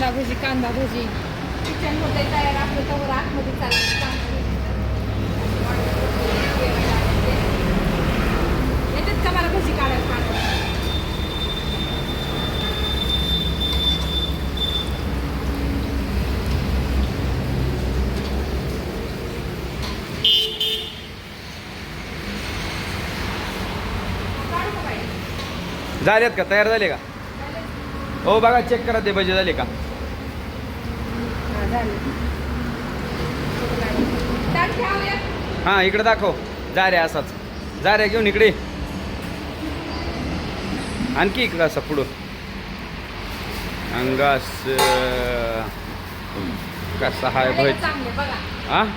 कांदा भजी कांदा भजी. किचनमध्ये तयार आपलं तर आतमध्ये चाललं येतात का मला भजी काढायला काढायला? झालेत का? तयार झाले का? हो बघा चेक करा ते भजी झाले का? हा. हां इकडे दाखव. जा रे असाच. जा रे घेऊन इकडे. आणखी इकडं असं पुढं. अंगास कसा हाय. हा चांगलं.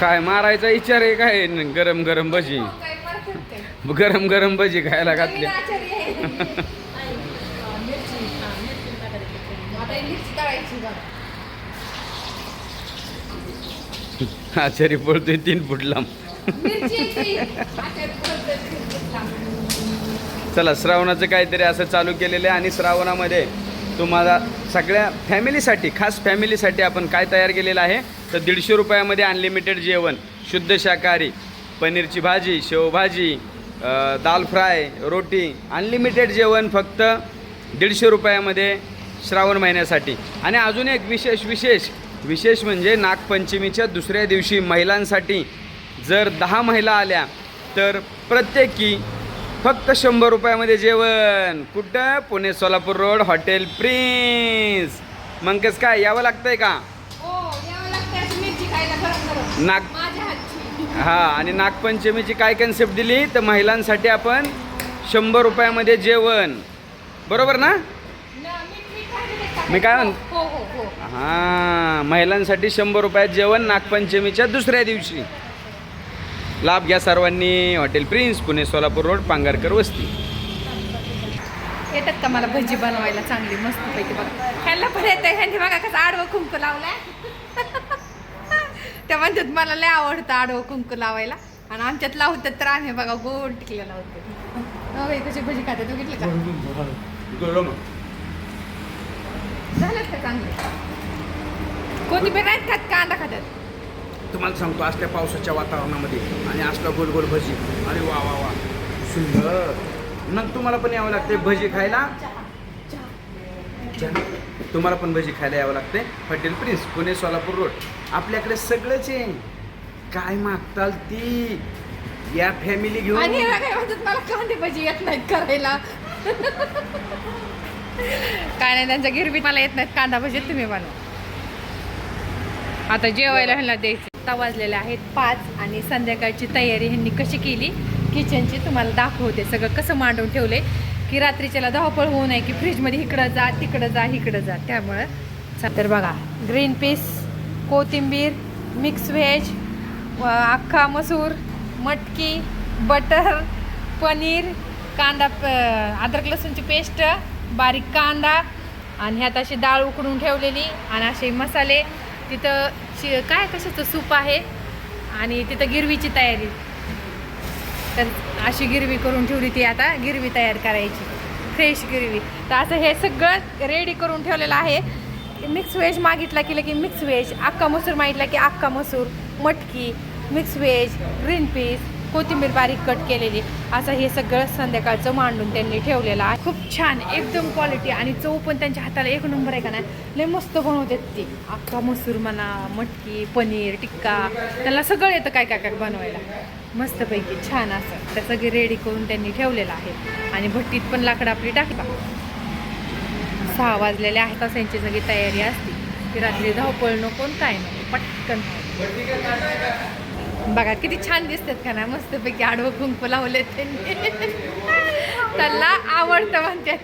काय मारायचा विचार आहे काय? गरम गरम भजी आहे. गरम गरम भजी खायला नवीन घातल्या आचारी आहे. हा, मिरची. हा, मिरची टाकायची. बघा. आचारी पळतोय तीन फूट लांब बोलतोय. चला श्रावणाचं काहीतरी असं चालू केलेलं आहे आणि श्रावणामध्ये तुम्हाला सगळ्या फॅमिलीसाठी खास फॅमिलीसाठी आपण काय तयार केलेलं आहे तर दीडशे रुपयामध्ये अनलिमिटेड जेवण शुद्ध शाकाहारी पनीरची भाजी शेवभाजी दाल फ्राय रोटी अनलिमिटेड जेवण फक्त दीडशे रुपयामध्ये श्रावण महिन्यासाठी. आणि अजून एक विशेष विशेष विशेष म्हणजे नागपंचमीच्या दुसऱ्या दिवशी महिलांसाठी जर दहा महिला आल्या तर प्रत्येकी फक्त शंभर रुपयामध्ये जेवण. कुठं? Pune Solapur road hotel Prince. मग कसं काय यावं लागतंय का? हो. नाग. हा आणि नागपंचमीची काय कन्सेप्ट दिली? तर महिलांसाठी आपण शंभर रुपयामध्ये जेवण. बरोबर ना? मी काय म्हण- हो हो हो. हां महिलांसाठी शंभर रुपयात जेवण नागपंचमीच्या दुसऱ्या दिवशी. लाभ घ्या सर्वांनी. Hotel Prince Pune Solapur road Pangarkar वस्ती. येतात का मला भजी बनवायला चांगली मस्त पैकी बघा. ह्यांना पण येतं ह्यांनी बघा कसं आडवं कुंकू लावलाय. त्या म्हणतात मला लय आवडतं आडवं कुंकू लावायला. आणि आमच्यात लावतात तर आम्ही बघा गोड टिकल्या लावतो. हो कशी भजी खाते तू घेतली का झालं का चांगले कोथिंबीर नाहीत खात कांदा खातात तुम्हाला सांगतो असल्या पावसाच्या वातावरणामध्ये आणि असला गोल गोल भजी. अरे वा वा वा. सुंदर. मग तुम्हाला पण यावं लागते भजी खायला. तुम्हाला पण भजी खायला यावं लागते hotel Prince Pune Solapur road. आपल्याकडे सगळंच आहे. काय मागताल ती? या फॅमिली घेऊन. मला कांदे भजी येत नाहीत करायला. काय नाही त्यांचा गिरबी मला येत नाहीत. कांदा भजीत तुम्ही बनवा. आता जेवायला ह्यांना द्यायचं. आता वाजलेले आहेत पाच आणि संध्याकाळची तयारी ह्यांनी कशी केली किचनची तुम्हाला दाखवते. सगळं कसं मांडून ठेवले की रात्रीच्याला धावपळ होऊ नये की फ्रीजमध्ये इकडं जा तिकडं जा इकडं जा. त्यामुळं तर बघा ग्रीन पीस कोथिंबीर मिक्स व्हेज व अख्खा मसूर मटकी बटर पनीर कांदा अदरक अद्रक लसूणची पेस्ट बारीक कांदा आणि ह्यात अशी डाळ उकडून ठेवलेली आणि असे मसाले. तिथं शि काय कशाचं सूप आहे? आणि तिथं गिरवीची तयारी. तर अशी गिरवी करून ठेवली ती आता गिरवी तयार करायची. फ्रेश गिरवी. तर असं हे सगळं रेडी करून ठेवलेलं आहे. मिक्स व्हेज मागितला की की मिक्स व्हेज. अख्खा मसूर मागितला की अख्खा मसूर मटकी मिक्स व्हेज ग्रीन पीस. कोथिंबीर बारीक कट केलेली. असं हे सगळं संध्याकाळचं मांडून त्यांनी ठेवलेलं आहे. खूप छान एकदम क्वालिटी आणि चव पण त्यांच्या हाताला एक नंबर आहे का नाही? लय मस्त बनवतात ती. अख्खा मसूर म्हणा मटकी पनीर टिक्का त्याला सगळं येतं काय काय काय बनवायला. मस्तपैकी छान असं. त्या सगळे रेडी करून त्यांनी ठेवलेलं आहे. आणि भट्टीत पण लाकडं आपली टाकता सहा वाजलेले आहेत असं यांची सगळी तयारी असते. की रात्री धावपळ नको काय नको पटकन. बघा किती छान दिसतात का ना? मस्तपैकी आडवं कुंकू लावले त्यांनी. त्याला आवडतं म्हणतात.